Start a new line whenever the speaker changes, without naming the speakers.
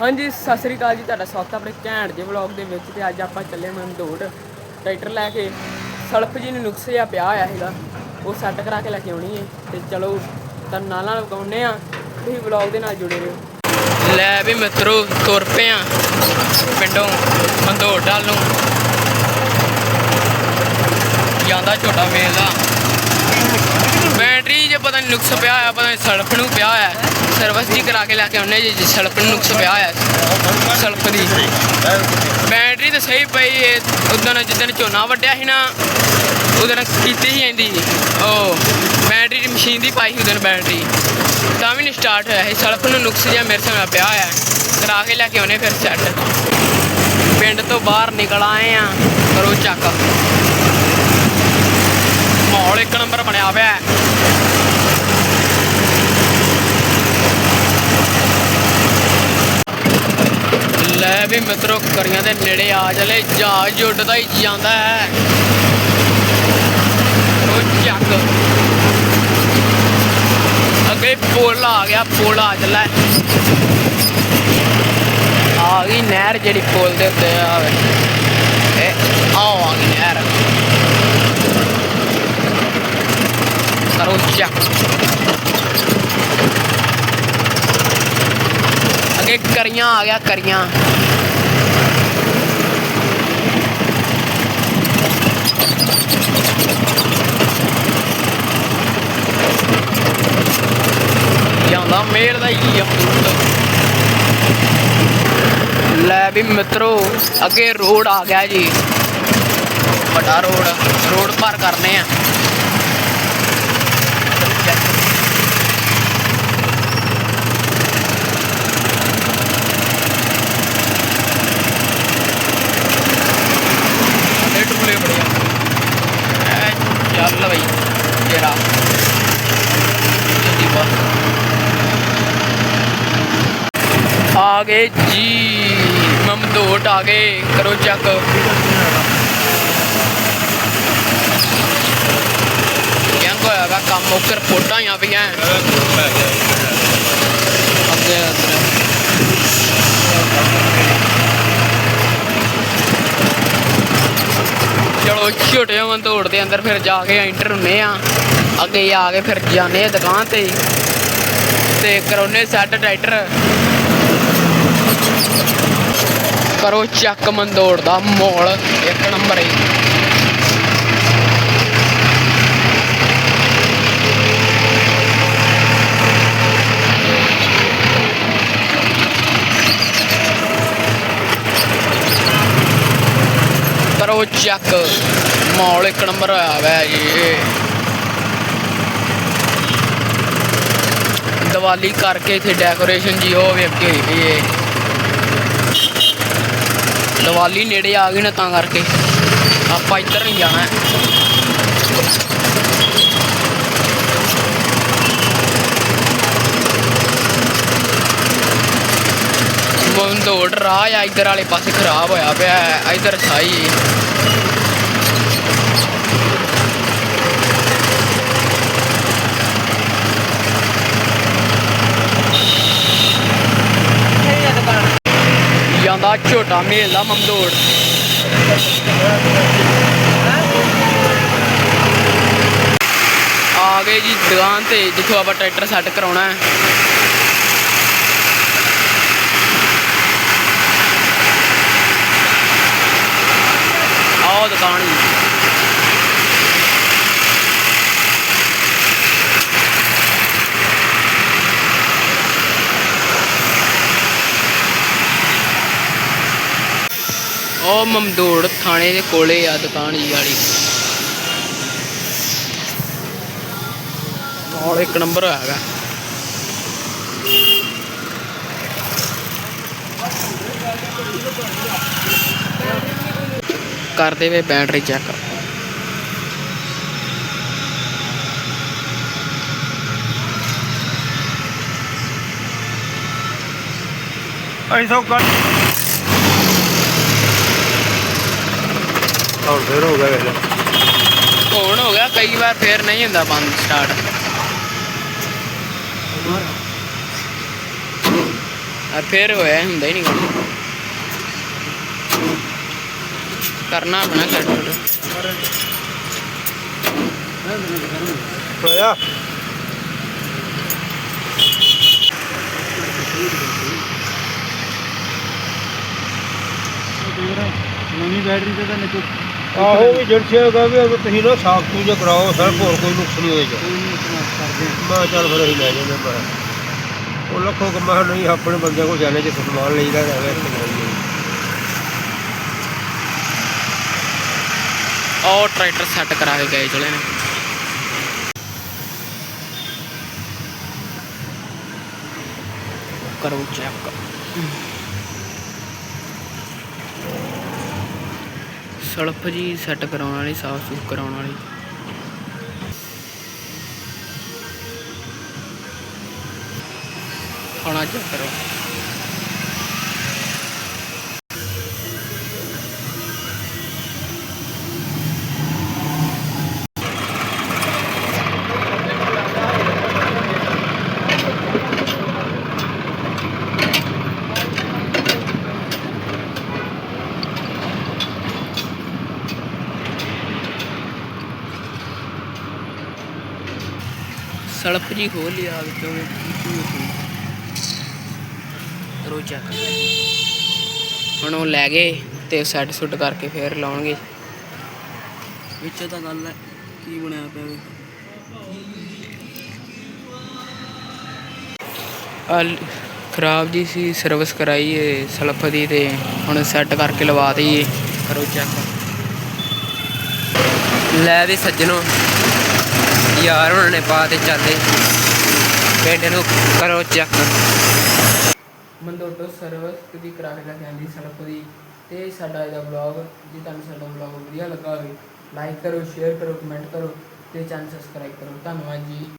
ਹਾਂਜੀ, ਸਤਿ ਸ੍ਰੀ ਅਕਾਲ ਜੀ, ਤੁਹਾਡਾ ਸਵਾਗਤ ਆਪਣੇ ਘੈਂਟ ਜਿਹੇ ਵਲੌਗ ਦੇ ਵਿੱਚ ਤੇ ਅੱਜ ਆਪਾਂ ਚੱਲੇ ਮੰਦੋੜ ਟਰੈਕਟਰ ਲੈ ਕੇ, ਸਲਫ ਜੀ ਨੂੰ ਨੁਕਸ ਜਿਹਾ ਪਿਆ ਹੋਇਆ ਹੈਗਾ। ਉਹ ਸੈੱਟ ਕਰਾ ਕੇ ਲੈ ਕੇ ਆਉਣੀ ਹੈ ਤੇ ਚਲੋ, ਤੁਹਾਨੂੰ ਨਾਲ ਨਾਲ ਵਗਾਉਨੇ ਆ ਤੁਸੀਂ ਵਲੌਗ ਦੇ ਨਾਲ ਜੁੜੇ ਰਹੋ। ਲੈ ਵੀ ਮਿੱਤਰੋ, ਤੁਰ ਪਏ ਆ ਪਿੰਡੋਂ ਮੰਦੋੜ ਡਾਲ ਨੂੰ। ਜਾਂਦਾ ਛੋਟਾ ਮੇਲ। ਦਾ ਬੈਟਰੀ ਪਤਾ ਨਹੀਂ ਨੁਕਸ ਪਿਆ ਹੋਇਆ, ਪਤਾ ਨਹੀਂ ਸਲਫ ਨੂੰ ਪਿਆ ਹੋਇਆ। ਸਰਵਿਸ ਜੀ ਕਰਾ ਕੇ ਲੈ ਕੇ ਆਉਨੇ ਜੀ ਸਲਫ ਨੂੰ ਨੁਕਸ ਪਿਆ ਹੋਇਆ। ਸਲਫ ਦੀ। ਬੈਟਰੀ ਤਾਂ ਸਹੀ ਪਈ ਏ, ਉਦੋਂ ਜਿੱਦਣ ਝੋਨਾ ਵੱਢਿਆ ਸੀ ਨਾ, ਉਦੋਂ ਕੀਤੀ ਸੀ ਜਾਂਦੀ ਉਹ ਬੈਟਰੀ ਦੀ ਮਸ਼ੀਨ ਦੀ ਪਾਈ ਸੀ ਉਦੋਂ ਬੈਟਰੀ। ਤਾਂ ਵੀ ਨਹੀਂ ਸਟਾਰਟ ਹੋਇਆ ਸੀ। ਸਲਫ ਨੂੰ ਨੁਕਸ ਜਿਹਾ ਮੇਰੇ ਸਾਹਮਣੇ ਪਿਆ ਹੋਇਆ। ਕਰਾ ਕੇ ਲੈ ਕੇ ਆਉਨੇ ਫਿਰ ਸੈੱਟ ਪਿੰਡ ਤੋਂ ਬਾਹਰ ਨਿਕਲ ਆਏ ਆ ਕਰੋ ਚੱਕ ਮਾਹੌਲ ਇੱਕ ਨੰਬਰ ਬਣਿਆ ਹੋਇਆ ਹੈ ਲੈ ਵੀ ਮਿੱਤਰੋ ਕਰੀਆਂ ਦੇ ਨੇੜੇ ਆ ਚਲੇ, ਜਹਾਜ਼ ਉੱਡਦਾ ਹੀ ਜਾਂਦਾ ਹੈ। ਉਹ ਚੱਕ। ਅੱਗੇ ਪੁਲ ਆ ਗਿਆ, ਪੁਲ ਆ ਚੱਲਾ। ਆ ਗਈ ਨਹਿਰ ਜਿਹੜੀ ਪੁਲ ਦੇ ਉੱਤੇ ਆਵੇ ਇਹ ਆਹ ਆ ਗਈ ਨਹਿਰ। ਕਰੋ ਚੱਕ। ਅੱਗੇ ਕਰੀਆਂ ਆ ਗਿਆ ਕਰੀਆਂ ਜਾਂਦਾ ਮੇਰ ਦਾ ਹੀ ਅਮਰੂਦ ਲੈ ਵੀ ਮਿੱਤਰੋ, ਅੱਗੇ ਰੋਡ ਆ ਗਿਆ ਜੀ। ਵੱਡਾ ਰੋਡ ਰੋਡ ਪਾਰ ਕਰਨੇ ਆ ਅੱਗੇ ਟੁਕਲੇ ਬੜੇ ਆ ਐ ਚੱਲ ਬਈ ਤੇਰਾ ਜਲਦੀ ਬਸ ਆ ਗਏ ਜੀ। ਮਮਦੋਟ ਆ ਗਏ ਕਰੋ ਚੱਕ। ਕਿਆ ਹੋਇਆ ਵਾ ਕੰਮ ਮੁੱਕਰ ਫੋਟਾਂ ਆ ਪਈਆਂ। ਅੱਗੇ ਚਲੋ ਛੋਟੇ ਮਮਦੋਟ ਦੇ ਅੰਦਰ ਫਿਰ ਜਾ ਕੇ ਐਂਟਰ ਹੁੰਨੇ ਆ। ਅੱਗੇ ਆ ਕੇ ਫਿਰ ਜਾਣੇ ਆ ਦੁਕਾਨ ਤੇ। ਤੇ ਕਰੋਨੇ ਸੈੱਟ ਟਰੈਕਟਰ। ਕਰੋ ਚੱਕ ਮੰਦੋੜ ਦਾ ਮੋਲ, ਇੱਕ ਨੰਬਰ ਹੈ। ਕਰੋ ਚੱਕ ਮੋਲ, ਇੱਕ ਨੰਬਰ ਹੋਇਆ ਜੀ। ਦੀਵਾਲੀ ਕਰਕੇ ਇੱਥੇ ਡੈਕੋਰੇਸ਼ਨ ਜੀ ਉਹ ਵੇਖੀ ਹੋਈ ਵੀ ਏ ਦੀਵਾਲੀ ਨੇੜੇ ਆ ਗਈ ਨਾ ਤਾਂ ਕਰਕੇ ਆਪਾਂ ਇੱਧਰ ਨਹੀਂ ਜਾਣਾ। ਬੰਦੋੜ ਰਾਹ ਆ, ਇੱਧਰ ਵਾਲੇ ਪਾਸੇ ਖਰਾਬ ਹੋਇਆ ਪਿਆ, ਇੱਧਰ ਸਾਈ ਜਾਂਦਾ ਝੋਟਾ ਮੇਲਾ ਮਮਦੋੜ ਆ ਗਏ ਜੀ ਦੁਕਾਨ ਤੇ, ਜਿੱਥੋਂ ਆਪਾਂ ਟਰੈਕਟਰ ਸੈੱਟ ਕਰਾਉਣਾ ਹੈ। ਆਹ ਦੁਕਾਨ ਜੀ। ਉਹ ਮਮਦੋੜ ਥਾਣੇ ਦੇ ਕੋਲੇ ਆ ਦੁਕਾਨ ਜੀ ਵਾਲੀ। ਮਾਹੌਲ ਇੱਕ ਨੰਬਰ ਹੈਗਾ। ਕਰਦੇ ਵੇ ਬੈਟਰੀ ਚੈੱਕ।
ਐਸਾ ਕਰ। ਹੋਰ ਫੇਰ ਹੋ ਗਿਆ ਵੇਲੇ
ਹੁਣ ਹੋ ਗਿਆ ਕਈ ਵਾਰ ਫੇਰ ਨਹੀਂ ਹੁੰਦਾ ਬੰਦ ਸਟਾਰਟ ਆ ਫੇਰ ਹੋਇਆ ਹੁੰਦਾ ਹੀ ਨਹੀਂ ਕਰਨਾ ਪੈਣਾ ਸੈੱਟ
ਹੋਇਆ।
ਨਵੀਂ ਬੈਟਰੀ ਤੇ ਤਾਂ ਨਿਕਲ
ਆਹੋ ਵੀ ਜੜਸਿਆ ਹੈਗਾ ਵੀ ਅਗਰ ਤੁਸੀਂ ਨਾ ਸਾਫ਼ ਸੂਜਾ ਕਰਾਓ ਸਰ ਹੋਰ ਕੋਈ ਨੁਕਸ ਨਹੀਂ ਹੋਏਗਾ ਮੈਂ ਚੱਲ ਫਿਰ ਅਸੀਂ ਲੈ ਜਾਂਦੇ ਪਰ ਉਹ ਲੱਖੋਂ ਕਿ ਮੈਂ ਕਿਹਾ ਨਹੀਂ ਆਪਣੇ ਬੰਦੇ ਕੋਲ ਜਾਣੇ ਜੇ ਸਮਾਨ ਲਈਦਾ ਐਵੇਂ ਇੱਥੇ ਲਾਈਏ
ਉਹ ਟਰੈਕਟਰ ਸੈੱਟ ਕਰਾ ਕੇ ਗਏ ਚਲੇ ਨੇ। ਕਰੋ ਚੈੱਕ ਸਲਫ ਜੀ ਸੈੱਟ ਕਰਾਉਣ ਵਾਲੀ ਸਾਫ਼ ਸੁਥ ਕਰਾਉਣ ਵਾਲੀ। ਖਾਣਾ ਚੈੱਕ ਕਰੋ। ਸਲਫ ਜੀ ਖੋਲ ਲਿਆ ਵਿੱਚੋਂ ਰੋ ਚੈੱਕ ਹੁਣ ਉਹ ਲੈ ਗਏ ਤੇ ਸੈੱਟ ਸੁੱਟ ਕਰਕੇ ਫੇਰ ਲਾਉਣਗੇ।
ਵਿੱਚ ਤਾਂ ਗੱਲ ਹੈ ਕੀ ਬਣਿਆ ਪਿਆ ਵੇ?
ਅਲ ਖਰਾਬ ਜੀ ਸੀ ਸਰਵਿਸ ਕਰਾਈ ਏ ਸਲਫ ਦੀ ਤੇ ਹੁਣ ਸੈੱਟ ਕਰਕੇ ਲਵਾ ਦਈਏ। ਕਰੋ ਚੈੱਕ
ਲੈ ਵੀ ਸੱਜਣੋ। ਯਾਰ ਉਹਨਾਂ ਨੇ ਪਾ ਤੇ ਚੱਲੇ ਪਿੰਡ ਨੂੰ ਕਰੋ ਚੱਕ।
ਮੰਦੋਟੋ ਸਰਵਿਸ ਦੀ ਕਰਾ ਕੇ ਲੈ ਕੇ ਦੀ। ਤੇ ਸਾਡਾ ਇਹਦਾ ਵਲੌਗ ਜੇ ਤੁਹਾਨੂੰ ਸਾਡਾ ਵਲੌਗ ਵਧੀਆ ਲੱਗਾ ਹੋਵੇ ਲਾਈਕ ਕਰੋ ਸ਼ੇਅਰ ਕਰੋ ਕਮੈਂਟ ਕਰੋ ਤੇ ਚੈਨਲ ਸਬਸਕ੍ਰਾਈਬ ਕਰੋ। ਧੰਨਵਾਦ ਜੀ।